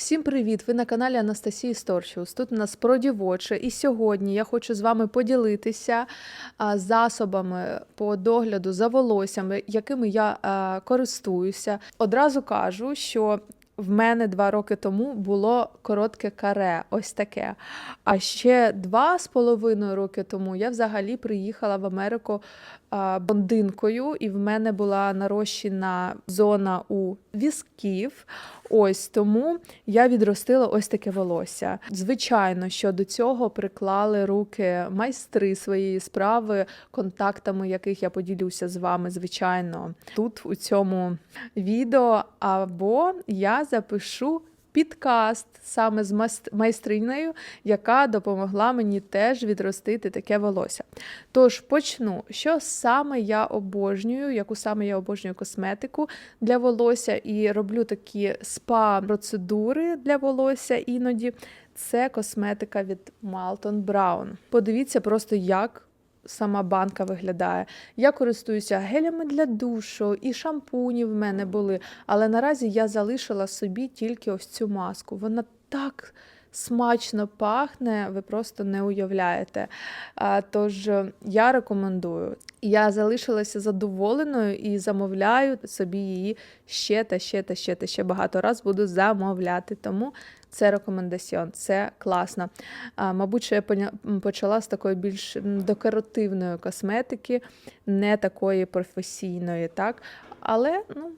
Всім привіт! Ви на каналі Анастасії Сторчус. Тут у нас про дівоче. І сьогодні я хочу з вами поділитися засобами по догляду за волоссями, якими я користуюся. Одразу кажу, що в мене два роки тому було коротке каре, ось таке. А ще два з половиною роки тому я взагалі приїхала в Америку блондинкою, і в мене була нарощена зона у візків. Ось тому я відростила ось таке волосся. Звичайно, що до цього приклали руки майстри своєї справи, контактами яких я поділюся з вами, звичайно, тут у цьому відео. Або я запишу підкаст саме з майстринею, яка допомогла мені теж відростити таке волосся. Тож почну, що саме я обожнюю, яку саме я обожнюю косметику для волосся і роблю такі спа-процедури для волосся іноді. Це косметика від Malton Brown. Подивіться просто, як сама банка виглядає. Я користуюся гелями для душу, і шампуні в мене були, але наразі я залишила собі тільки ось цю маску. Вона так смачно пахне, ви просто не уявляєте. Тож е, я рекомендую. Я залишилася задоволеною і замовляю собі її ще та ще та ще та ще багато раз буду замовляти. Тому це рекомендаціон, це класно. А, мабуть, що я почала з такої більш декоративної косметики, не такої професійної, так? Але ну,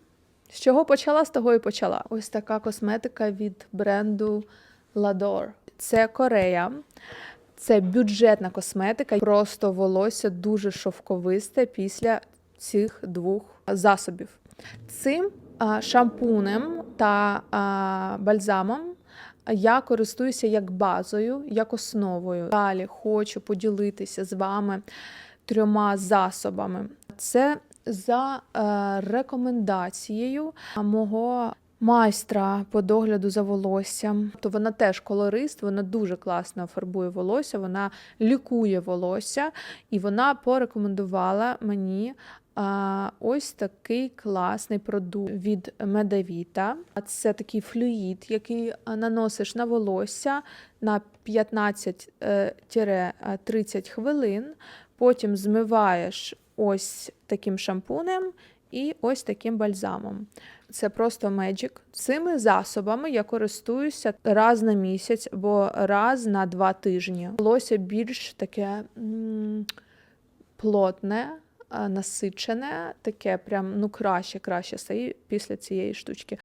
з чого почала, з того і почала. Ось така косметика від бренду Lador. Це Корея. Це бюджетна косметика, просто волосся дуже шовковисте після цих двох засобів. Цим шампунем та бальзамом я користуюся як базою, як основою. Далі хочу поділитися з вами трьома засобами. Це за е, рекомендацією мого майстра по догляду за волоссям. То вона теж колорист, вона дуже класно фарбує волосся, вона лікує волосся, і вона порекомендувала мені. Ось такий класний продукт від Медавіта. Це такий флюїд, який наносиш на волосся на 15-30 хвилин. Потім змиваєш ось таким шампунем і ось таким бальзамом. Це просто Magic. Цими засобами я користуюся раз на місяць або раз на два тижні. Волосся більш таке м, плотне, насичене, таке прям ну краще, краще стає після цієї штучки.